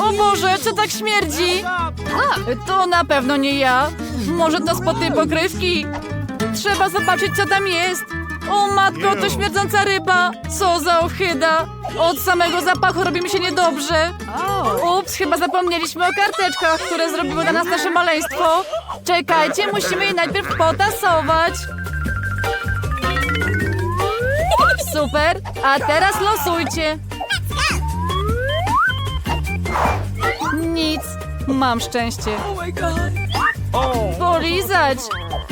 O Boże, co tak śmierdzi? To na pewno nie ja. Może to spod tej pokrywki? Trzeba zobaczyć, co tam jest. O matko, to śmierdząca ryba. Co za ochyda. Od samego zapachu robi mi się niedobrze. Ups, chyba zapomnieliśmy o karteczkach, które zrobiły dla nas nasze maleństwo. Czekajcie, musimy je najpierw potasować. Super, a teraz losujcie. Nic, mam szczęście. Polizać!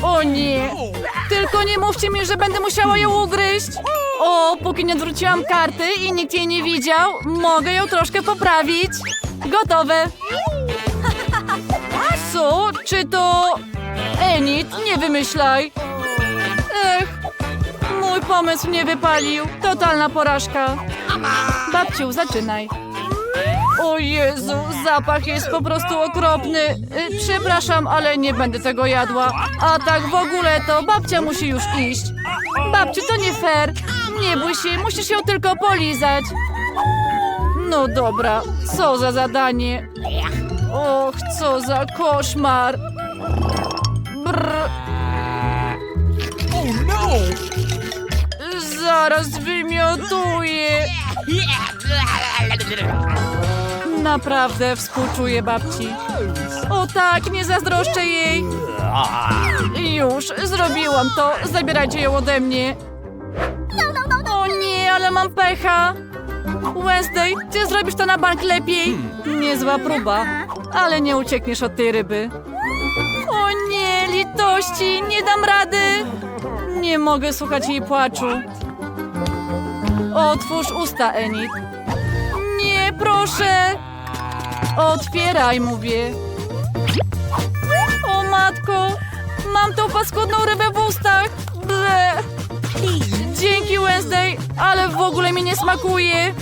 O nie! Tylko nie mówcie mi, że będę musiała ją ugryźć! O, póki nie odwróciłam karty i nikt jej nie widział, mogę ją troszkę poprawić. Gotowe! Co? Czy to... Enid, nie wymyślaj! Ech, mój pomysł nie wypalił. Totalna porażka. Babciu, zaczynaj. O Jezu, zapach jest po prostu okropny. Y, Przepraszam, ale nie będę tego jadła. A tak w ogóle to babcia musi już iść. Babciu, to nie fair. Nie bój się, musisz ją tylko polizać. No dobra, co za zadanie. Och, co za koszmar. Brr. Zaraz wymiotuję. Naprawdę współczuję babci. O tak, nie zazdroszczę jej. Już, zrobiłam to. Zabierajcie ją ode mnie. O nie, ale mam pecha. Wednesday, ty zrobisz to na bank lepiej. Niezła próba, ale nie uciekniesz od tej ryby. O nie, litości, nie dam rady. Nie mogę słuchać jej płaczu. Otwórz usta, Enid. Nie, proszę! Otwieraj, mówię. O matko! Mam tą paskudną rybę w ustach! Ble! Dzięki, Wednesday, ale w ogóle mi nie smakuje.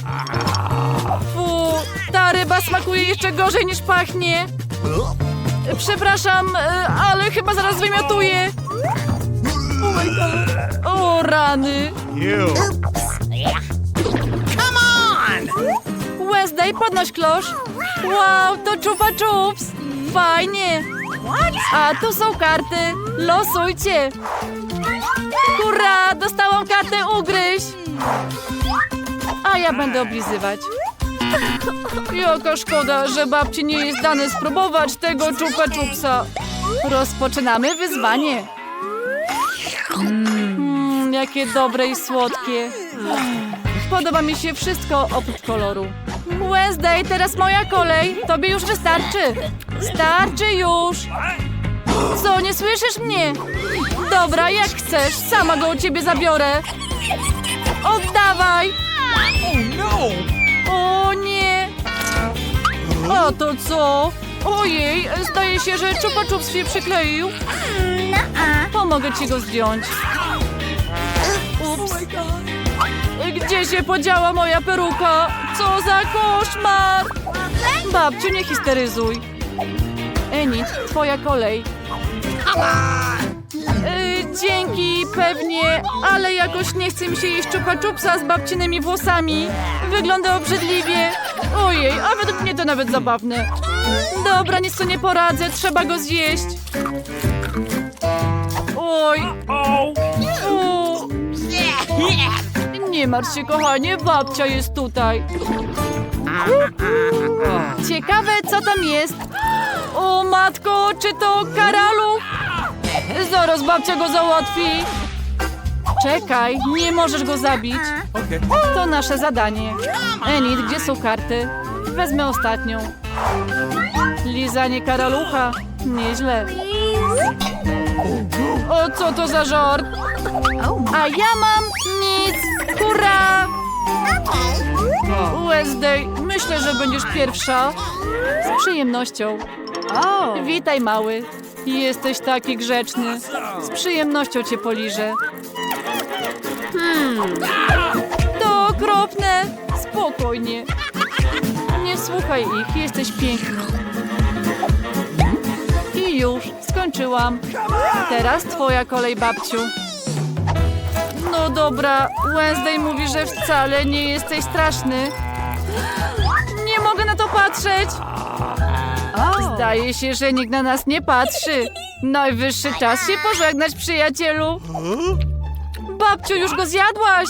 Fu, ta ryba smakuje jeszcze gorzej niż pachnie. Przepraszam, e, ale chyba zaraz wymiotuję. O rany! Wednesday, podnoś klosz. Wow, to czupa czups. Fajnie. A tu są karty. Losujcie. Hurra, dostałam kartę ugryź. A ja będę oblizywać. Jaka szkoda, że babci nie jest dane spróbować tego czupa czupsa. Rozpoczynamy wyzwanie. Mmm, jakie dobre i słodkie. Podoba mi się wszystko oprócz koloru. Wednesday, teraz moja kolej. Tobie już wystarczy. Starczy już. Co, nie słyszysz mnie? Dobra, jak chcesz, sama go u ciebie zabiorę. Oddawaj. O nie. A to co? Ojej, zdaje się, że czupa czups się przykleił. Pomogę ci go zdjąć. Ups. Gdzie się podziała moja peruka? Co za koszmar! Babciu, nie histeryzuj. Enid, twoja kolej. Y, dzięki, pewnie, ale jakoś nie chce mi się jeść czupa z babcinymi włosami. Wygląda obrzydliwie. Ojej, a według mnie to nawet zabawne. Dobra, nic tu nie poradzę, trzeba go zjeść. Oj. Nie martw się, kochanie, babcia jest tutaj. Ciekawe, co tam jest. O, matko, czy to karaluch? Zaraz babcia go załatwi. Czekaj, nie możesz go zabić. To nasze zadanie. Enid, gdzie są karty? Wezmę ostatnią. Lizanie karalucha. Nieźle. O, co to za żart? A ja mam. Hurra! Wednesday, myślę, że będziesz pierwsza. Z przyjemnością. Witaj, mały. Jesteś taki grzeczny. Z przyjemnością cię poliżę. Hmm. To okropne. Spokojnie. Nie słuchaj ich, jesteś piękny. I już, skończyłam. Teraz twoja kolej, babciu. No dobra, Wednesday mówi, że wcale nie jesteś straszny. Nie mogę na to patrzeć. Zdaje się, że nikt na nas nie patrzy. Najwyższy czas się pożegnać, przyjacielu. Babciu, już go zjadłaś?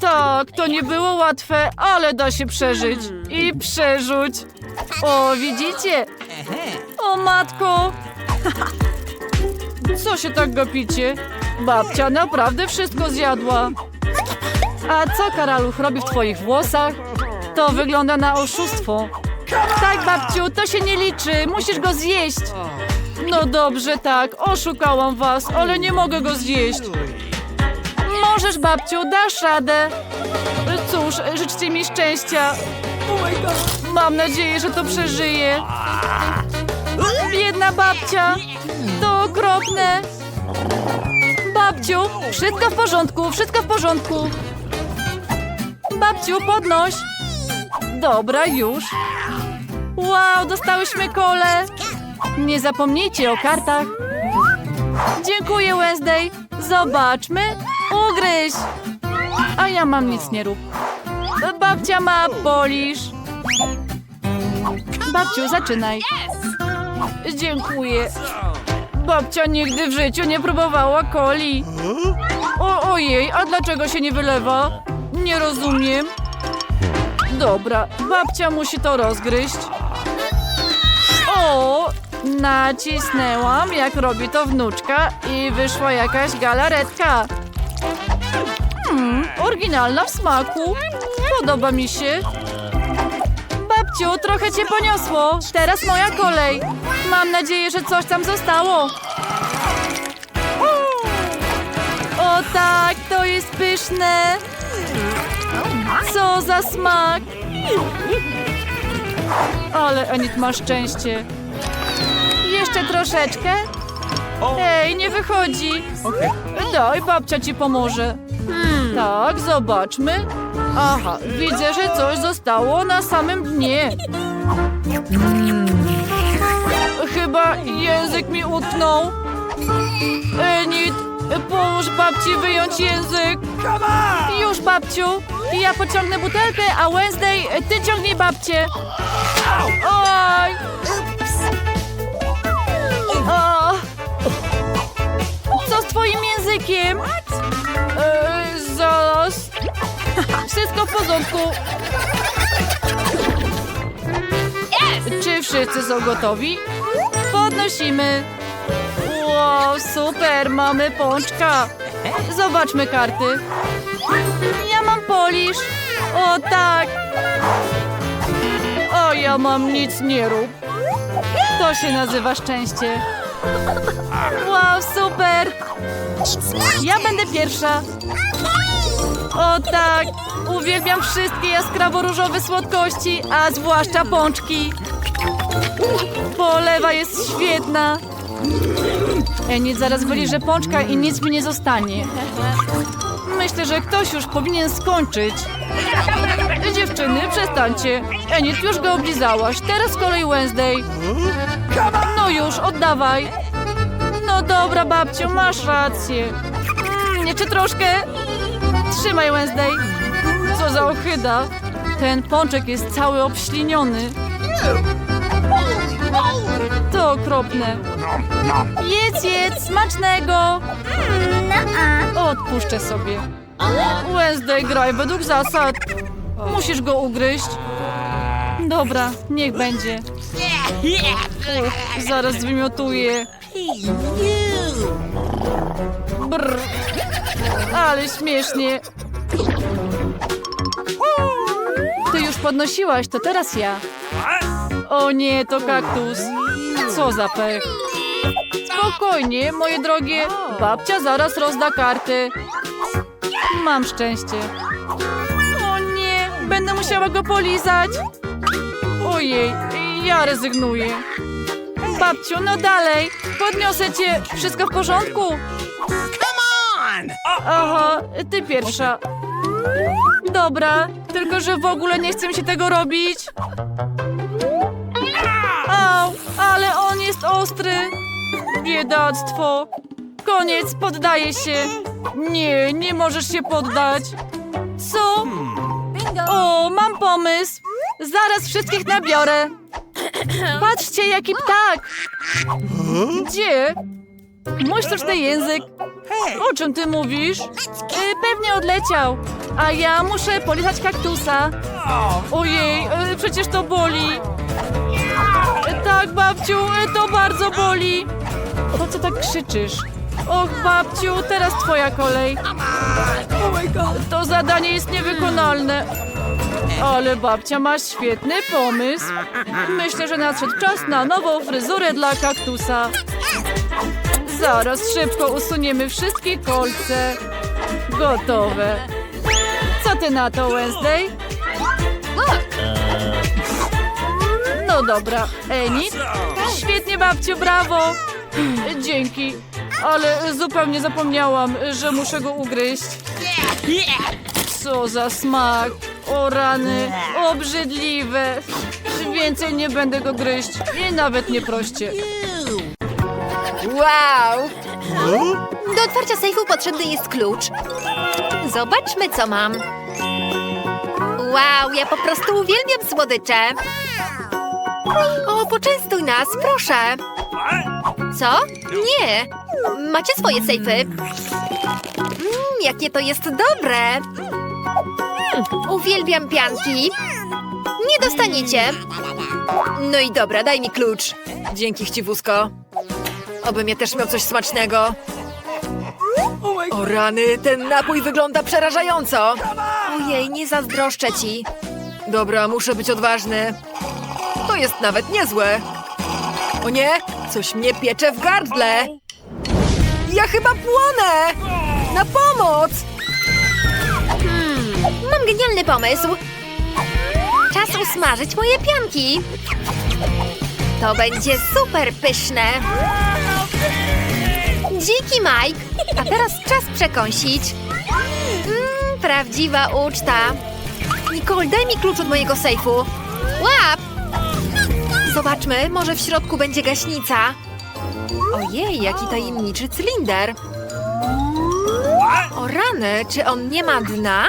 Tak, to nie było łatwe, ale da się przeżyć. I przerzuć. O, widzicie? O, matko! Co się tak gapicie? Babcia naprawdę wszystko zjadła. A co karaluch robi w twoich włosach? To wygląda na oszustwo. Tak, babciu, to się nie liczy. Musisz go zjeść. No dobrze, tak. Oszukałam was, ale nie mogę go zjeść. Możesz, babciu, dasz radę. Cóż, życzcie mi szczęścia. Mam nadzieję, że to przeżyje. Biedna babcia. To okropne. Babciu, wszystko w porządku, wszystko w porządku. Babciu, podnoś. Dobra, już. Wow, dostałyśmy kole. Nie zapomnijcie o kartach. Dziękuję, Wednesday. Zobaczmy. Ugryź. A ja mam nic nie rób. Babcia ma polisz. Babciu, zaczynaj. Dziękuję. Babcia nigdy w życiu nie próbowała coli. O, ojej, a dlaczego się nie wylewa? Nie rozumiem. Dobra, babcia musi to rozgryźć. O, nacisnęłam, jak robi to wnuczka i wyszła jakaś galaretka. Hmm, oryginalna w smaku. Podoba mi się. Babciu, trochę cię poniosło. Teraz moja kolej. Mam nadzieję, że coś tam zostało. O tak, to jest pyszne. Co za smak. Ale Enid ma szczęście. Jeszcze troszeczkę. Ej, nie wychodzi. Daj, babcia ci pomoże. Tak, zobaczmy. Aha, widzę, że coś zostało na samym dnie. Chyba język mi utknął. Enid, pomóż babci wyjąć język. Już, babciu. Ja pociągnę butelkę, a Wednesday, ty ciągnij babcię. Oj! O! Co z twoim językiem? E, zaraz. Wszystko w porządku. Czy wszyscy są gotowi? Podnosimy. Wow, super, mamy pączka. Zobaczmy karty. Ja mam polisz. O tak. O, ja mam nic nie rób. To się nazywa szczęście. Wow, super. Ja będę pierwsza. O tak, uwielbiam wszystkie jaskrawo-różowe słodkości, a zwłaszcza pączki. Polewa jest świetna. Enid zaraz wyliże pączka i nic mi nie zostanie. Myślę, że ktoś już powinien skończyć. Dziewczyny, przestańcie. Enid, już go oblizałaś. Teraz kolej Wednesday. No już, oddawaj. No dobra, babciu, masz rację. Mm, jeszcze troszkę. Trzymaj, Wednesday. Co za ochyda. Ten pączek jest cały obśliniony. To okropne. Jedz, jedz, smacznego. Odpuszczę sobie. Wednesday, graj według zasad. Musisz go ugryźć. Dobra, niech będzie. Uch, zaraz zwymiotuję. Brr. Ale śmiesznie. Ty już podnosiłaś, to teraz ja. O nie, to kaktus. Co za pech. Spokojnie, moje drogie. Babcia zaraz rozda karty. Mam szczęście. O nie, będę musiała go polizać. Ojej, ja rezygnuję. Babciu, no dalej. Podniosę cię. Wszystko w porządku? Aha, ty pierwsza. Dobra, tylko że w ogóle nie chcę mi się tego robić. Au, ale on jest ostry. Biedactwo. Koniec, poddaję się. Nie, nie możesz się poddać. Co? O, mam pomysł. Zaraz wszystkich nabiorę. Patrzcie, jaki ptak. Gdzie? Mój sztuczny język. O czym ty mówisz? Y, pewnie odleciał. A ja muszę polizać kaktusa. Ojej, y, przecież to boli. Y, Tak, babciu, to bardzo boli. Po co tak krzyczysz? Och, babciu, teraz twoja kolej. To zadanie jest niewykonalne. Ale babcia ma świetny pomysł. Myślę, że nadszedł czas na nową fryzurę dla kaktusa. Zaraz szybko usuniemy wszystkie kolce. Gotowe. Co ty na to, Wednesday? No dobra, Enid. Świetnie, babciu, brawo. Dzięki. Ale zupełnie zapomniałam, że muszę go ugryźć. Co za smak. O rany, obrzydliwe. Więcej nie będę go gryźć. I nawet nie proście. Wow! Do otwarcia sejfu potrzebny jest klucz. Zobaczmy, co mam. Wow, ja po prostu uwielbiam słodycze. O, poczęstuj nas, proszę. Co? Nie. Macie swoje sejfy. Mmm, jakie to jest dobre. Mm, uwielbiam pianki. Nie dostaniecie. No i dobra, daj mi klucz. Dzięki, chciwusko. Obym ja też miał coś smacznego. O rany, ten napój wygląda przerażająco. Ojej, nie zazdroszczę ci. Dobra, muszę być odważny. To jest nawet niezłe. O nie, coś mnie piecze w gardle. Ja chyba płonę! Na pomoc! Hmm, mam genialny pomysł. Czas usmażyć moje pianki. To będzie super pyszne. Dziki Mike. A teraz czas przekąsić. Mmm, prawdziwa uczta. Nicole, daj mi klucz od mojego sejfu. Łap! Zobaczmy, może w środku będzie gaśnica. Ojej, jaki tajemniczy cylinder. O rany, czy on nie ma dna?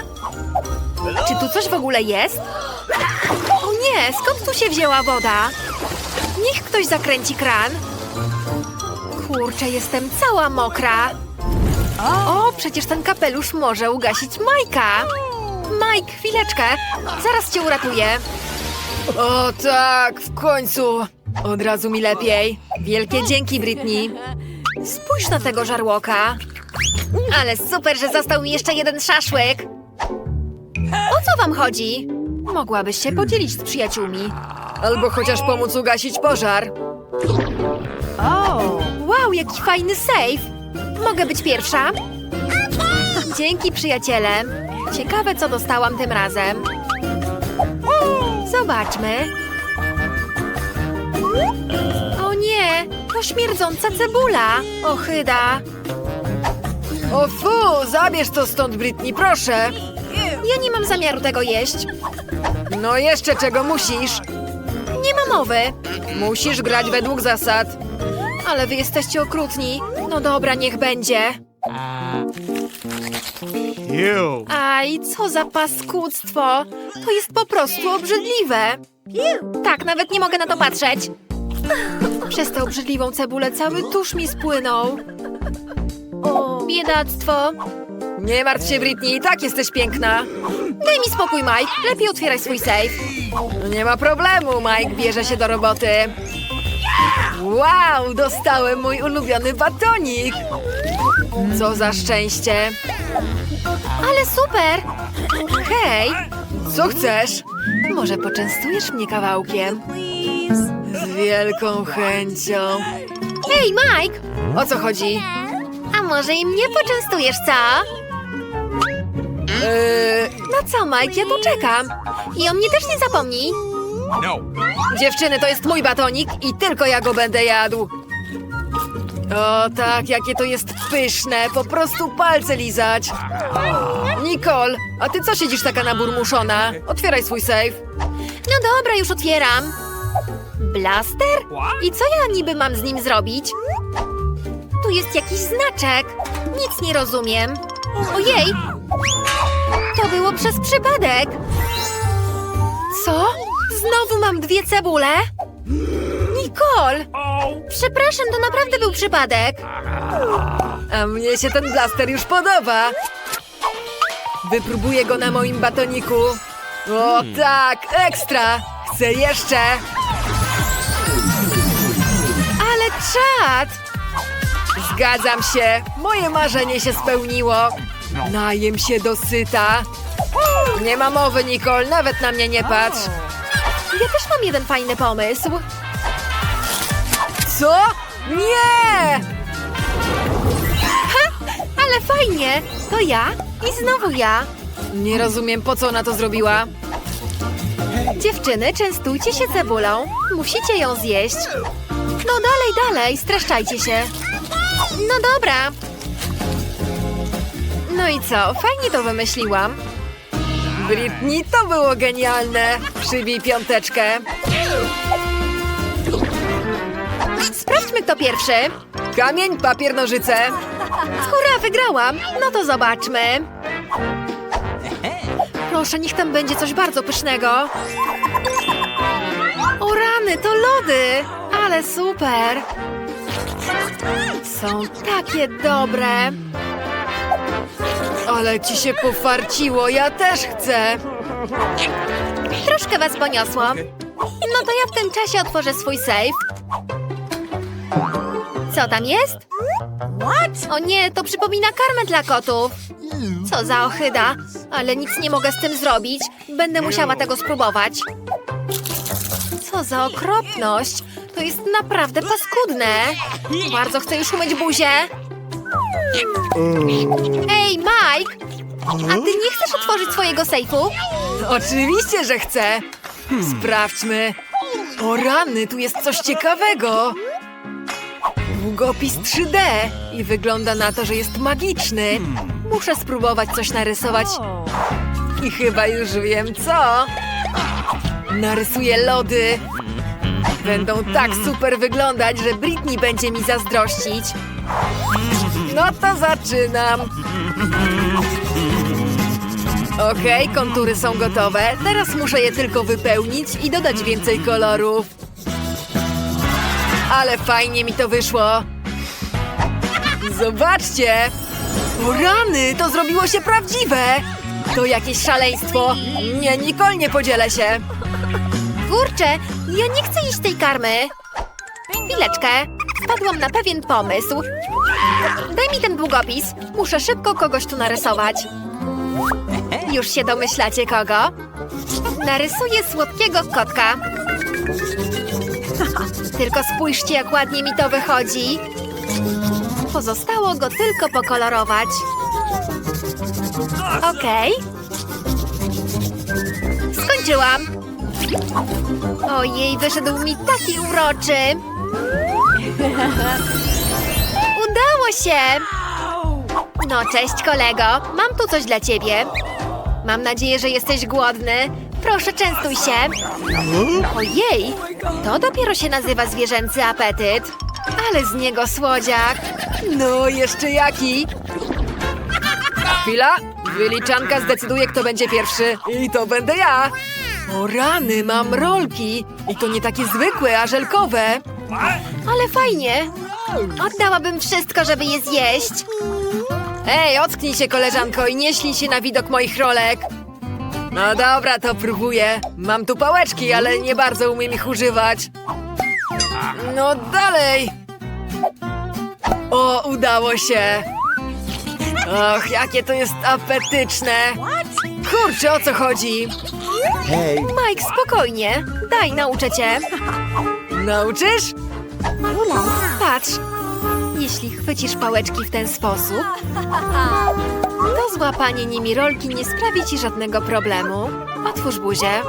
Czy tu coś w ogóle jest? O nie, skąd tu się wzięła woda? Niech ktoś zakręci kran. Kurczę, jestem cała mokra. O, przecież ten kapelusz może ugasić Majka. Mike, chwileczkę. Zaraz cię uratuję. O tak, w końcu. Od razu mi lepiej. Wielkie dzięki, Britney. Spójrz na tego żarłoka. Ale super, że został mi jeszcze jeden szaszłyk. O co wam chodzi? Mogłabyś się podzielić z przyjaciółmi. Albo chociaż pomóc ugasić pożar. Wow, jaki fajny sejf! Mogę być pierwsza? Dzięki, przyjaciele. Ciekawe, co dostałam tym razem. Zobaczmy. O nie, to śmierdząca cebula. Ochyda. O fu, zabierz to stąd, Britney, proszę. Ja nie mam zamiaru tego jeść. No jeszcze czego musisz? Nie ma mowy. Musisz grać według zasad. Ale wy jesteście okrutni. No dobra, niech będzie. Aj, co za paskudztwo. To jest po prostu obrzydliwe. Tak, nawet nie mogę na to patrzeć. Przez tę obrzydliwą cebulę cały tusz mi spłynął. Biedactwo. Nie martw się, Britney, i tak jesteś piękna. Daj mi spokój, Mike. Lepiej otwieraj swój safe. Nie ma problemu, Mike bierze się do roboty. Wow, dostałem mój ulubiony batonik. Co za szczęście. Ale super! Hej! Co chcesz? Może poczęstujesz mnie kawałkiem? Z wielką chęcią. Hej, Mike! O co chodzi? A może i mnie poczęstujesz, co? Yy, na co, Mike? Ja tu czekam. I o mnie też nie zapomnij. No. Dziewczyny, to jest mój batonik i tylko ja go będę jadł. O tak, jakie to jest pyszne, po prostu palce lizać. Nicole, a ty co siedzisz taka naburmuszona? Otwieraj swój safe. No dobra, już otwieram. Blaster? I co ja niby mam z nim zrobić? Tu jest jakiś znaczek. Nic nie rozumiem. Ojej! To było przez przypadek. Co? Znowu mam dwie cebule? Nicole! Przepraszam, to naprawdę był przypadek. A mnie się ten blaster już podoba. Wypróbuję go na moim batoniku. O tak, ekstra! Chcę jeszcze! Ale czad! Zgadzam się, moje marzenie się spełniło. Najem się dosyta. Nie ma mowy, Nicole, nawet na mnie nie patrz. Ja też mam jeden fajny pomysł. Co? Nie! Ale fajnie! To ja i znowu ja. Nie rozumiem, po co ona to zrobiła. Dziewczyny, częstujcie się cebulą. Musicie ją zjeść. No dalej, dalej, streszczajcie się. No dobra. No i co? Fajnie to wymyśliłam. Britney, to było genialne. Przybij piąteczkę. Sprawdźmy, kto pierwszy. Kamień, papier, nożyce. Hurra, wygrałam! No to zobaczmy. Proszę, niech tam będzie coś bardzo pysznego. O rany, to lody! Ale super! Są takie dobre. Ale ci się pofarciło, ja też chcę. Troszkę was poniosło. No to ja w tym czasie otworzę swój safe. Co tam jest? O nie, to przypomina karmę dla kotów. Co za ohyda, ale nic nie mogę z tym zrobić. Będę musiała tego spróbować. Co za okropność. To jest naprawdę paskudne. Bardzo chcę już umyć buzię. Ej, Mike! A ty nie chcesz otworzyć swojego sejfu? Oczywiście, że chcę. Sprawdźmy. O rany, tu jest coś ciekawego. Długopis 3D i wygląda na to, że jest magiczny. Muszę spróbować coś narysować i chyba już wiem co. Narysuję lody. Będą tak super wyglądać, że Britney będzie mi zazdrościć. No to zaczynam. Okej, kontury są gotowe. Teraz muszę je tylko wypełnić i dodać więcej kolorów. Ale fajnie mi to wyszło. Zobaczcie! Rany, to zrobiło się prawdziwe! To jakieś szaleństwo. Nie, Nicole, nie podzielę się. Kurczę, ja nie chcę iść tej karmy. Chwileczkę. Wpadłam na pewien pomysł. Daj mi ten długopis. Muszę szybko kogoś tu narysować. Już się domyślacie kogo? Narysuję słodkiego kotka. Tylko spójrzcie, jak ładnie mi to wychodzi. Pozostało go tylko pokolorować. Okej. Skończyłam. Ojej, wyszedł mi taki uroczy. Udało się! No, cześć kolego. Mam tu coś dla ciebie. Mam nadzieję, że jesteś głodny. Proszę, częstuj się. Ojej, to dopiero się nazywa zwierzęcy apetyt. Ale z niego słodziak. No, jeszcze jaki? Chwila, wyliczanka zdecyduje, kto będzie pierwszy. I to będę ja. O rany, mam rolki. I to nie takie zwykłe, a żelkowe. Ale fajnie. Oddałabym wszystko, żeby je zjeść. Ej, ocknij się, koleżanko, i nie ślij się na widok moich rolek. No dobra, to próbuję. Mam tu pałeczki, ale nie bardzo umiem ich używać. No dalej. O, udało się. Och, jakie to jest apetyczne. Kurczę, o co chodzi? Mike, spokojnie. Daj, nauczę cię. Nauczysz? Patrz, jeśli chwycisz pałeczki w ten sposób, to złapanie nimi rolki nie sprawi ci żadnego problemu. Otwórz buzię.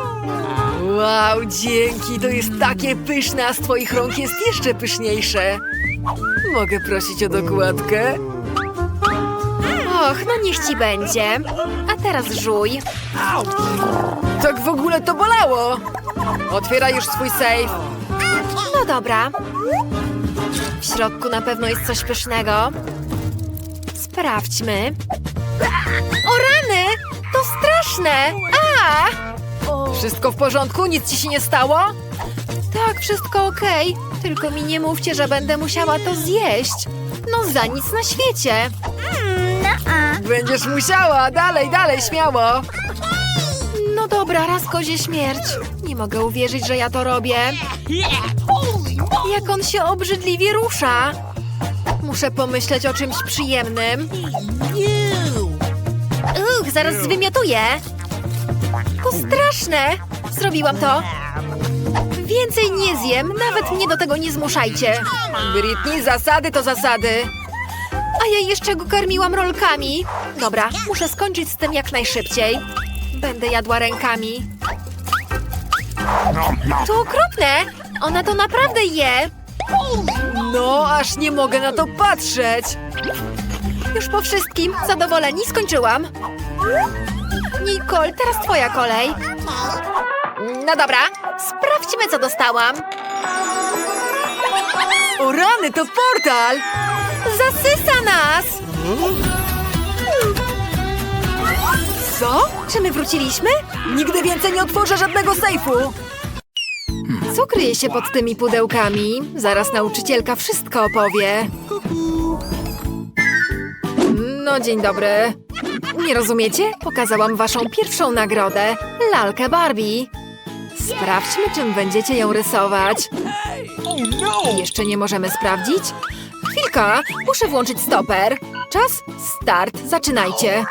Wow, dzięki, to jest takie pyszne, a z twoich rąk jest jeszcze pyszniejsze. Mogę prosić o dokładkę? Och, no niech ci będzie. A teraz żuj. Tak w ogóle to bolało! Otwieraj już swój safe. No dobra. W środku na pewno jest coś pysznego. Sprawdźmy. O rany! To straszne! A! Wszystko w porządku? Nic ci się nie stało? Tak, wszystko okej. Tylko mi nie mówcie, że będę musiała to zjeść. No za nic na świecie. Będziesz musiała. Dalej, dalej, śmiało. No dobra, raz kozie śmierć. Nie mogę uwierzyć, że ja to robię. Jak on się obrzydliwie rusza. Muszę pomyśleć o czymś przyjemnym. Uch, zaraz zwymiotuję. To straszne. Zrobiłam to. Więcej nie zjem, nawet mnie do tego nie zmuszajcie. Britney, zasady to zasady. A ja jeszcze go karmiłam rolkami. Dobra, muszę skończyć z tym jak najszybciej. Będę jadła rękami. To okropne! Ona to naprawdę je! No, aż nie mogę na to patrzeć. Już po wszystkim, zadowoleni, skończyłam. Nicole, teraz twoja kolej. No dobra, sprawdźmy co dostałam. O rany, to portal! Zasysa nas! Czy my wróciliśmy? Nigdy więcej nie otworzę żadnego sejfu. Co kryje się pod tymi pudełkami? Zaraz nauczycielka wszystko opowie. No, dzień dobry. Nie rozumiecie? Pokazałam waszą pierwszą nagrodę, lalkę Barbie. Sprawdźmy, czym będziecie ją rysować. Jeszcze nie możemy sprawdzić? Chwilka, muszę włączyć stoper. Czas, start, zaczynajcie.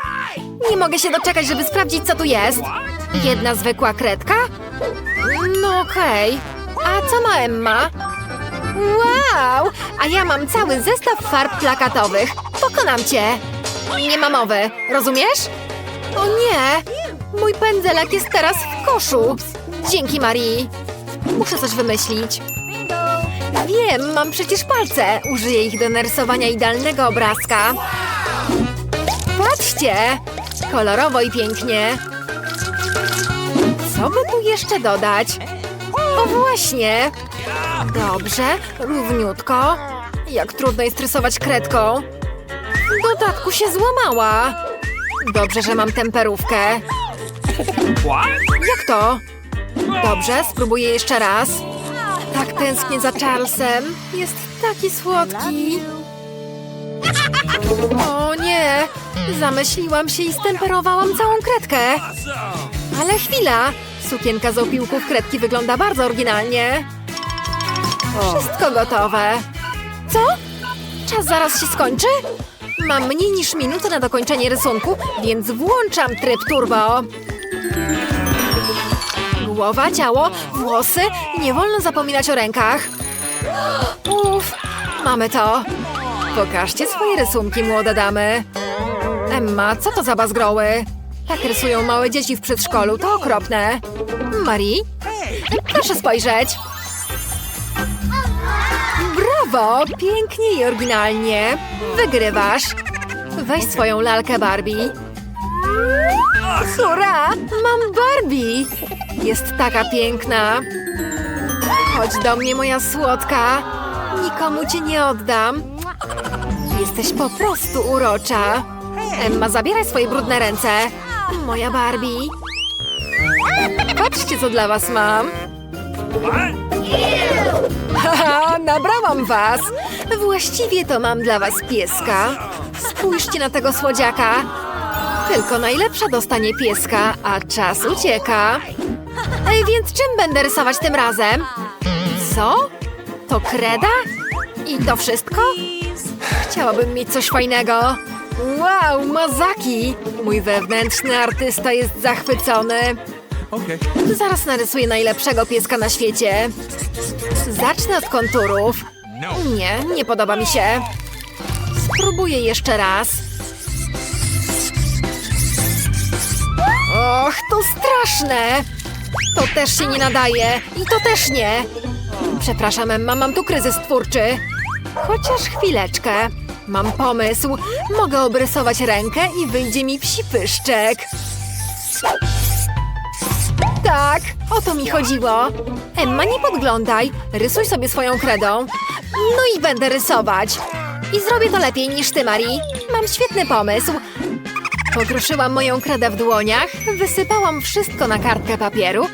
Nie mogę się doczekać, żeby sprawdzić, co tu jest. Jedna zwykła kredka? No okej. A co ma Emma? Wow! A ja mam cały zestaw farb plakatowych. Pokonam cię. Nie ma mowy, rozumiesz? O nie! Mój pędzelek jest teraz w koszu. Dzięki, Marii. Muszę coś wymyślić. Wiem, mam przecież palce. Użyję ich do narysowania idealnego obrazka. Patrzcie! Kolorowo i pięknie. Co by tu jeszcze dodać? O właśnie! Dobrze, równiutko. Jak trudno jest rysować kredką. W dodatku się złamała. Dobrze, że mam temperówkę. Jak to? Dobrze, spróbuję jeszcze raz. Tak tęsknię za Charlesem. Jest taki słodki. O nie! Zamyśliłam się i stemperowałam całą kredkę. Ale chwila! Sukienka z opiłków kredki wygląda bardzo oryginalnie. Wszystko gotowe. Co? Czas zaraz się skończy? Mam mniej niż minutę na dokończenie rysunku, więc włączam tryb turbo. Głowa, ciało, włosy. Nie wolno zapominać o rękach. Uff, mamy to. Pokażcie swoje rysunki, młode damy. Emma, co to za bazgroły? Tak rysują małe dzieci w przedszkolu, to okropne. Marii? Proszę spojrzeć. Brawo! Pięknie i oryginalnie. Wygrywasz. Weź swoją lalkę Barbie. Hurra! Mam Barbie! Jest taka piękna. Chodź do mnie, moja słodka. Nikomu cię nie oddam. Jesteś po prostu urocza. Emma, zabieraj swoje brudne ręce. Moja Barbie. Patrzcie, co dla was mam. Haha, nabrałam was. Właściwie to mam dla was pieska. Spójrzcie na tego słodziaka. Tylko najlepsza dostanie pieska, a czas ucieka. Ej, więc czym będę rysować tym razem? Co? To kreda? I to wszystko? Chciałabym mieć coś fajnego. Wow, mazaki! Mój wewnętrzny artysta jest zachwycony. Okay. Zaraz narysuję najlepszego pieska na świecie. Zacznę od konturów. No. Nie, nie podoba mi się. Spróbuję jeszcze raz. Och, to straszne! To też się nie nadaje i to też nie. Przepraszam, Emma, mam tu kryzys twórczy. Chociaż chwileczkę. Mam pomysł. Mogę obrysować rękę i wyjdzie mi psi pyszczek. Tak, o to mi chodziło. Emma, nie podglądaj. Rysuj sobie swoją kredą. No i będę rysować. I zrobię to lepiej niż ty, Marii. Mam świetny pomysł. Pokruszyłam moją kredę w dłoniach, wysypałam wszystko na kartkę papieru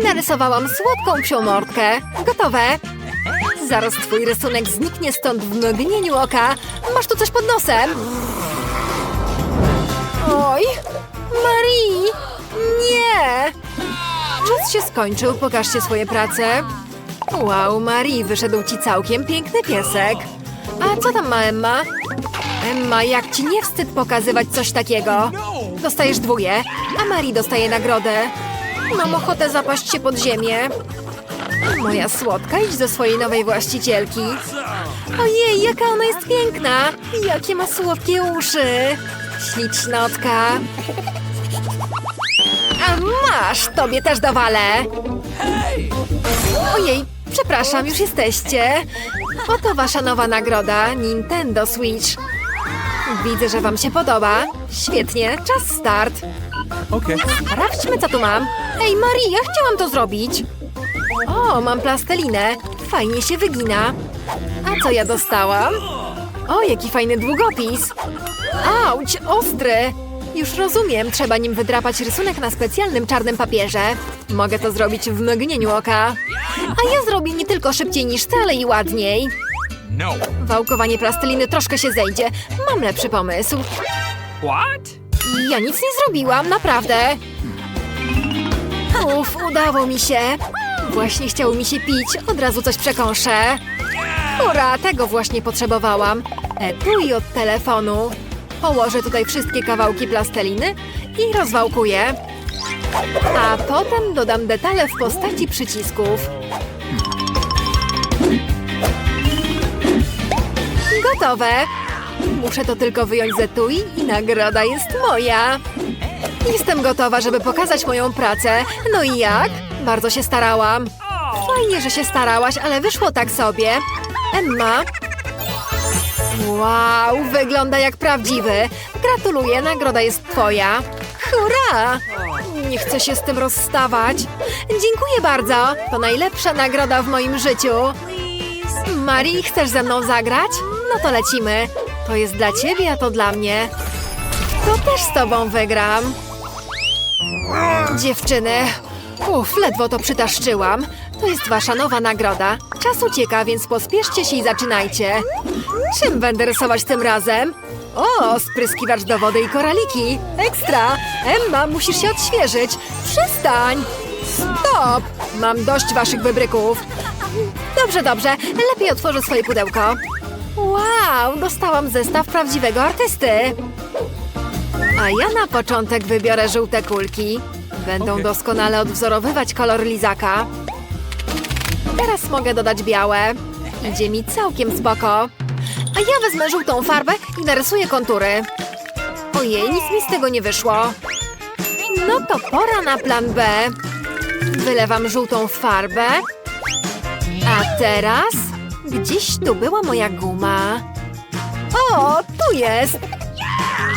i narysowałam słodką psią mordkę. Gotowe! Zaraz twój rysunek zniknie stąd w mgnieniu oka. Masz tu coś pod nosem? Oj! Marii! Nie! Czas się skończył, pokażcie swoje prace. Wow, Marii, wyszedł ci całkiem piękny piesek. A co tam ma Emma? Emma, jak ci nie wstyd pokazywać coś takiego? Dostajesz dwóje, a Marii dostaje nagrodę. Mam ochotę zapaść się pod ziemię. Moja słodka, idź do swojej nowej właścicielki. Ojej, jaka ona jest piękna! Jakie ma słodkie uszy! Ślicznotka! A masz, tobie też dowalę! Ojej, przepraszam, już jesteście. Oto wasza nowa nagroda, Nintendo Switch. Widzę, że wam się podoba. Świetnie, czas start. Okay. Sprawdźmy, co tu mam. Ej, Maria, chciałam to zrobić. O, mam plastelinę. Fajnie się wygina. A co ja dostałam? O, jaki fajny długopis. Auć, ostry. Już rozumiem, trzeba nim wydrapać rysunek na specjalnym czarnym papierze. Mogę to zrobić w mgnieniu oka. A ja zrobię nie tylko szybciej niż ty, ale i ładniej. No. Wałkowanie plasteliny troszkę się zejdzie. Mam lepszy pomysł. What? Ja nic nie zrobiłam, naprawdę. Uf, udało mi się. Właśnie chciało mi się pić, od razu coś przekąszę. Ura, tego właśnie potrzebowałam. Etui od telefonu. Położę tutaj wszystkie kawałki plasteliny i rozwałkuję. A potem dodam detale w postaci przycisków. Gotowe. Muszę to tylko wyjąć z etui i nagroda jest moja. Jestem gotowa, żeby pokazać moją pracę. No i jak? Bardzo się starałam. Fajnie, że się starałaś, ale wyszło tak sobie. Emma? Wow, wygląda jak prawdziwy. Gratuluję, nagroda jest twoja. Hurra! Nie chcę się z tym rozstawać. Dziękuję bardzo. To najlepsza nagroda w moim życiu. Marii, chcesz ze mną zagrać? No to lecimy. To jest dla ciebie, a to dla mnie. To też z tobą wygram. Dziewczyny, uff, ledwo to przytaszczyłam. To jest wasza nowa nagroda. Czas ucieka, więc pospieszcie się i zaczynajcie. Czym będę rysować tym razem? O, spryskiwacz do wody i koraliki. Ekstra! Emma, musisz się odświeżyć. Przestań! Stop! Mam dość waszych wybryków. Dobrze, dobrze. Lepiej otworzę swoje pudełko. Wow, dostałam zestaw prawdziwego artysty. A ja na początek wybiorę żółte kulki. Będą Okej. doskonale odwzorowywać kolor lizaka. Teraz mogę dodać białe. Idzie mi całkiem spoko. A ja wezmę żółtą farbę i narysuję kontury. Ojej, nic mi z tego nie wyszło. No to pora na plan B. Wylewam żółtą farbę. A teraz? Gdzieś tu była moja guma. O, tu jest!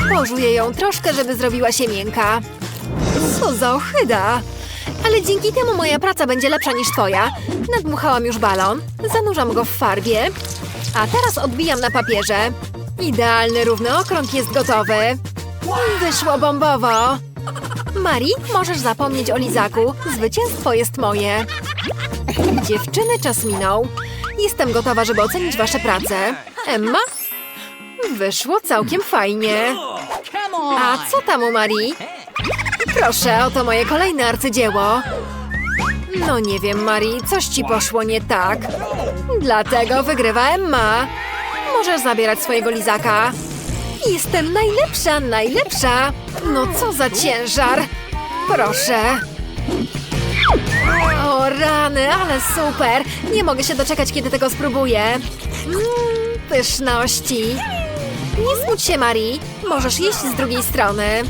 Pożuję ją troszkę, żeby zrobiła się miękka. Co za ochyda! Ale dzięki temu moja praca będzie lepsza niż twoja. Nadmuchałam już balon, zanurzam go w farbie, a teraz odbijam na papierze. Idealny, równy okrąg jest gotowy. Wyszło bombowo. Mari, możesz zapomnieć o lizaku. Zwycięstwo jest moje. Dziewczyny, czas minął. Jestem gotowa, żeby ocenić wasze prace. Emma? Wyszło całkiem fajnie. A co tam u Marii? Proszę, oto moje kolejne arcydzieło. No nie wiem, Marii, coś ci poszło nie tak. Dlatego wygrywa Emma. Możesz zabierać swojego lizaka. Jestem najlepsza, najlepsza. No co za ciężar. Proszę. O rany, ale super. Nie mogę się doczekać, kiedy tego spróbuję. Mmm, pyszności. Nie smuć się, Marii. Możesz jeść z drugiej strony.